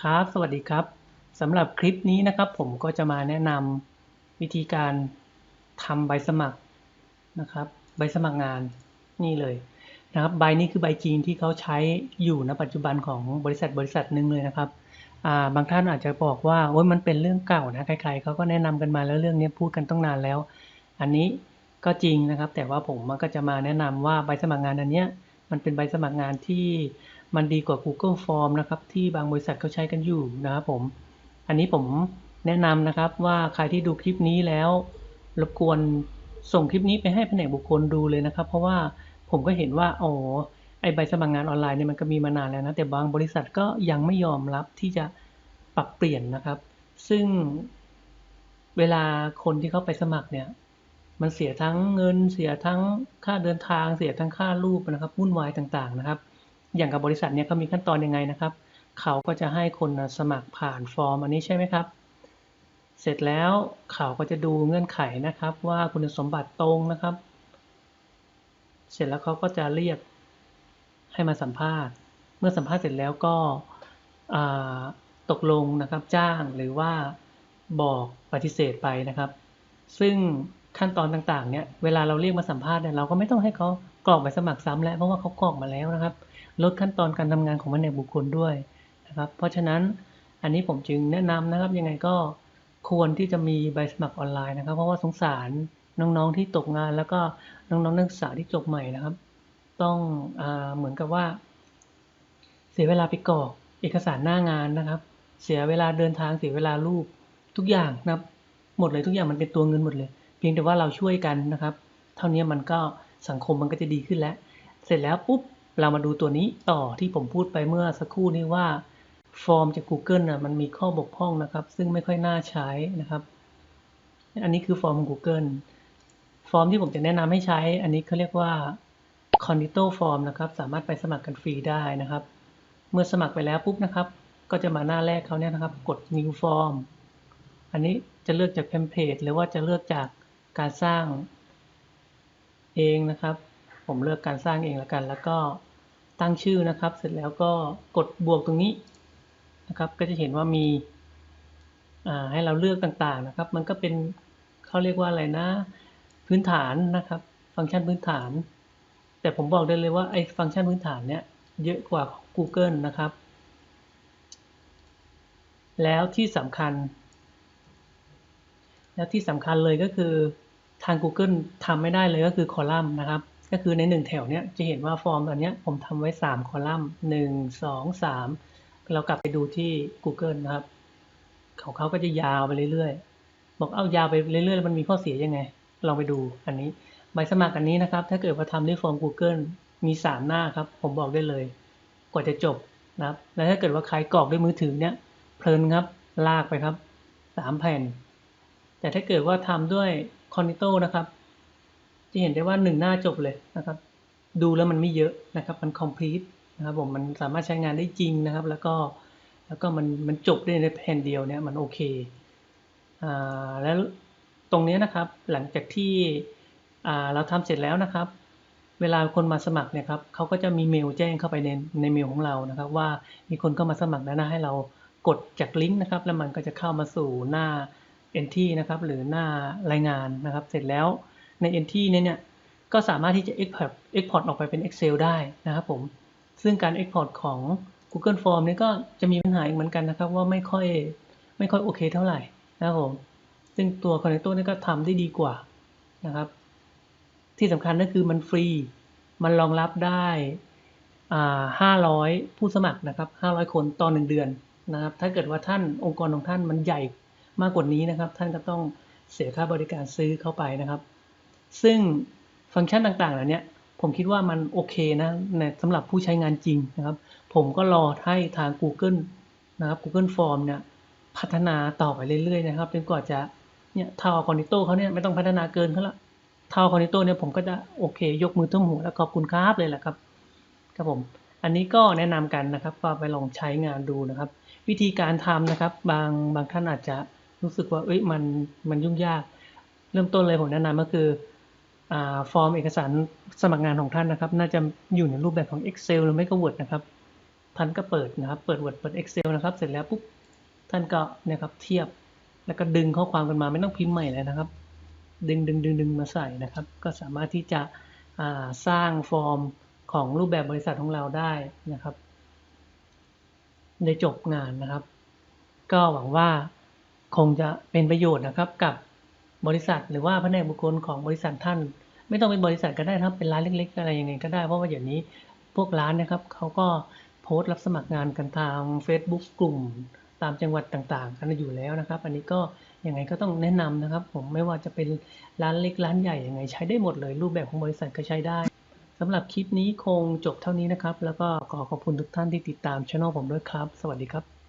ครับ สวัสดีครับสำหรับคลิปนี้นะครับ ผมก็จะมาแนะนำวิธีการทำใบสมัครนะครับ ใบสมัครงานนี่เลยนะครับ ใบนี้คือใบจีนที่เขาใช้อยู่ณปัจจุบันของบริษัทบริษัทหนึ่งเลยนะครับาบางท่านอาจจะบอกว่าโอ้ยมันเป็นเรื่องเก่านะใครๆเขาก็แนะนำกันมาแล้วเรื่องนี้พูดกันต้องนานแล้ว อันนี้ก็จริงนะครับ แต่ว่าผมก็จะมาแนะนำว่าใบสมัครงานอันเนี้ยมันเป็นใบสมัครงานที่ มันดีกว่า Google Form นะครับที่บางบริษัทเขาใช้กันอยู่นะครับผม อันนี้ผมแนะนำนะครับว่าใครที่ดูคลิปนี้แล้วรบกวนส่งคลิปนี้ไปให้แผนกบุคคลดูเลยนะครับ เพราะว่าผมก็เห็นว่าอ๋อไอใบสมัครงานออนไลน์เนี่ยมันก็มีมานานแล้วนะแต่บางบริษัทก็ยังไม่ยอมรับที่จะปรับเปลี่ยนนะครับ ซึ่งเวลาคนที่เขาไปสมัครเนี่ยมันเสียทั้งเงินเสียทั้งค่าเดินทาง เสียทั้งค่ารูปนะครับวุ่นวายต่างๆนะครับ อย่างกับบริษัทเนี่ยเขามีขั้นตอนยังไงนะครับ เขาก็จะให้คนสมัครผ่านฟอร์มอันนี้ใช่ไหมครับ เสร็จแล้วเขาก็จะดูเงื่อนไขนะครับ ว่าคุณสมบัติตรงนะครับ เสร็จแล้วเขาก็จะเรียกให้มาสัมภาษณ์ เมื่อสัมภาษณ์เสร็จแล้วก็ตกลงนะครับจ้างหรือว่าบอกปฏิเสธไปนะครับ ซึ่งขั้นตอนต่างๆเนี่ยเวลาเราเรียกมาสัมภาษณ์เนี่ยเราก็ไม่ต้องให้เขากรอกใบสมัครซ้ำแล้วเพราะว่าเขากรอกมาแล้วนะครับ ลดขั้นตอนการทำงานของแผนกบุคคลด้วยนะครับ เพราะฉะนั้นอันนี้ผมจึงแนะนำนะครับยังไงก็ควรที่จะมีใบสมัครออนไลน์นะครับ เพราะว่าสงสารน้องๆที่ตกงานแล้วก็น้องๆนักศึกษาที่จบใหม่นะครับ ต้องอเหมือนกับว่า เสียเวลาไปกรอกเอกสารหน้างานนะครับ เสียเวลาเดินทางเสียเวลารูปทุกอย่างนะครับ หมดเลยทุกอย่างมันเป็นตัวเงินหมดเลย เพียงแต่ว่าเราช่วยกันนะครับ เท่านี้มันก็สังคมมันก็จะดีขึ้นแล้ว เสร็จแล้วปุ๊บ เรามาดูตัวนี้ต่อที่ผมพูดไปเมื่อสักครู่นี้ว่า ฟอร์มจาก Google นะมันมีข้อบกพร่องนะครับ ซึ่งไม่ค่อยน่าใช้นะครับ อันนี้คือฟอร์มของ Google ฟอร์มที่ผมจะแนะนำให้ใช้ อันนี้เขาเรียกว่า c o n d i t o Form นะครับ สามารถไปสมัครกันฟรีได้นะครับ เมื่อสมัครไปแล้วปุ๊บนะครับ ก็จะมาหน้าแรกเขาเนี่ยนะครับ กด New Form อันนี้จะเลือกจากเทมเพลตหรือว่าจะเลือกจากการสร้างเองนะครับ ผมเลือกการสร้างเองแล้วกัน แล้วก็ตั้งชื่อนะครับ เสร็จแล้วก็กดบวกตรงนี้นะครับ ก็จะเห็นว่ามีให้เราเลือกต่างๆนะครับ มันก็เป็นเขาเรียกว่าอะไรนะ พื้นฐานนะครับ ฟังก์ชันพื้นฐาน แต่ผมบอกได้เลยว่าไอ้ฟังก์ชันพื้นฐานเนี้ยเยอะกว่า Google นะครับ แล้วที่สำคัญ แล้วที่สำคัญเลยก็คือทาง Google ทำไม่ได้เลยก็คือคอลัมน์นะครับ ก็คือในหนึ่งแถวเนี้ยจะเห็นว่าฟอร์มอันเนี้ยผมทำไว้ 3 คอลัมน์หนึ่งสองสามเรากลับไปดูที่ Google นะครับ ของเขาก็จะยาวไปเรื่อยๆ บอกเอายาวไปเรื่อยๆ มันมีข้อเสียยังไง ลองไปดูอันนี้ ใบสมัครอันนี้นะครับ ถ้าเกิดว่าทำด้วยฟอร์ม Google มี 3 หน้าครับ ผมบอกได้เลย กว่าจะจบนะครับ แล้วถ้าเกิดว่าใครกรอกด้วยมือถือเนี้ยเพลินครับ ลากไปครับ 3 แผ่น แต่ถ้าเกิดว่าทำด้วยคอนิโตนะครับ จะเห็นได้ว่า 1 หน้าจบเลยนะครับ ดูแล้วมันไม่เยอะนะครับ มัน complete นะครับผมมันสามารถใช้งานได้จริงนะครับ แล้วก็แล้วก็มันมันจบได้ในแผ่นเดียวเนี่ยมันโอเคอ่าแล้วตรงนี้นะครับหลังจากที่อ่าเราทำเสร็จแล้วนะครับ เวลาคนมาสมัครเนี่ยครับเขาก็จะมีเมลแจ้งเข้าไปในในเมลของเรานะครับ ว่ามีคนเข้ามาสมัครแล้วนะให้เรากดจากลิงก์นะครับ แล้วมันก็จะเข้ามาสู่หน้า entry นะครับ หรือหน้ารายงานนะครับ เสร็จแล้ว ใน entry เนี่ยเนี่ยก็สามารถที่จะ export export ออกไปเป็น Excel ได้นะครับผม ซึ่งการ export ของ Google Form นี่ก็จะมีปัญหาอีกเหมือนกันนะครับ ว่าไม่ค่อยไม่ค่อยโอเคเท่าไหร่นะครับผม ซึ่งตัว Connector นี่ก็ทำได้ดีกว่านะครับ ที่สำคัญก็คือมันฟรี มันรองรับได้ห้าร้อยผู้สมัครนะครับห้าร้อยคนต่อหนึ่งเดือนนะครับ ถ้าเกิดว่าท่านองค์กรของท่านมันใหญ่มากกว่านี้นะครับ ท่านก็ต้องเสียค่าบริการซื้อเข้าไปนะครับ ซึ่งฟังก์ชันต่างๆเหล่านี้ผมคิดว่ามันโอเคนะในสำหรับผู้ใช้งานจริงนะครับ ผมก็รอให้ทาง Google นะครับ Google Form เนี่ยพัฒนาต่อไปเรื่อยๆนะครับจนกว่าจะเนี่ยเท่าคอนิโต้เขาเนี่ยไม่ต้องพัฒนาเกินเขาละเท่าคอนิโต้เนี่ยผมก็จะโอเค ยกมือท่วมหัวแล้วขอบคุณครับเลยแหละครับครับผมอันนี้ก็แนะนำกันนะครับก็ไปลองใช้งานดูนะครับ วิธีการทำนะครับบางบางท่านอาจจะรู้สึกว่าเอ้ยมันมันยุ่งยาก เริ่มต้นเลยผมแนะนำก็คือ ฟอร์มเอกสารสมัครงานของท่านนะครับ น่าจะอยู่ในรูปแบบของ Excel หรือไม่ก็ Word นะครับ ท่านก็เปิดนะครับ เปิด Word เปิด Excel นะครับ เสร็จแล้วปุ๊บ ท่านก็นะครับเทียบ แล้วก็ดึงข้อความกันมาไม่ต้องพิมพ์ใหม่เลยนะครับ ดึงดึงดึงดึงมาใส่นะครับ ก็สามารถที่จะสร้างฟอร์มของรูปแบบบริษัทของเราได้นะครับ ได้จบงานนะครับ ก็หวังว่าคงจะเป็นประโยชน์นะครับกับ บริษัทหรือว่าแผนกบุคคลของบริษัทท่าน ไม่ต้องเป็นบริษัทก็ได้ครับเป็นร้านเล็ก ๆ อะไรยังไงก็ได้เพราะว่าอย่างนี้พวกร้านนะครับเขาก็โพสต์รับสมัครงานกันทาง Facebook กลุ่มตามจังหวัดต่างๆกันอยู่แล้วนะครับ อันนี้ก็ยังไงก็ต้องแนะนำนะครับ ผมไม่ว่าจะเป็นร้านเล็กร้านใหญ่ยังไงใช้ได้หมดเลย รูปแบบของบริษัทก็ใช้ได้สำหรับคลิปนี้คงจบเท่านี้นะครับ แล้วก็ขอขอบคุณทุกท่านที่ติดตามช่องผมด้วยครับ สวัสดีครับ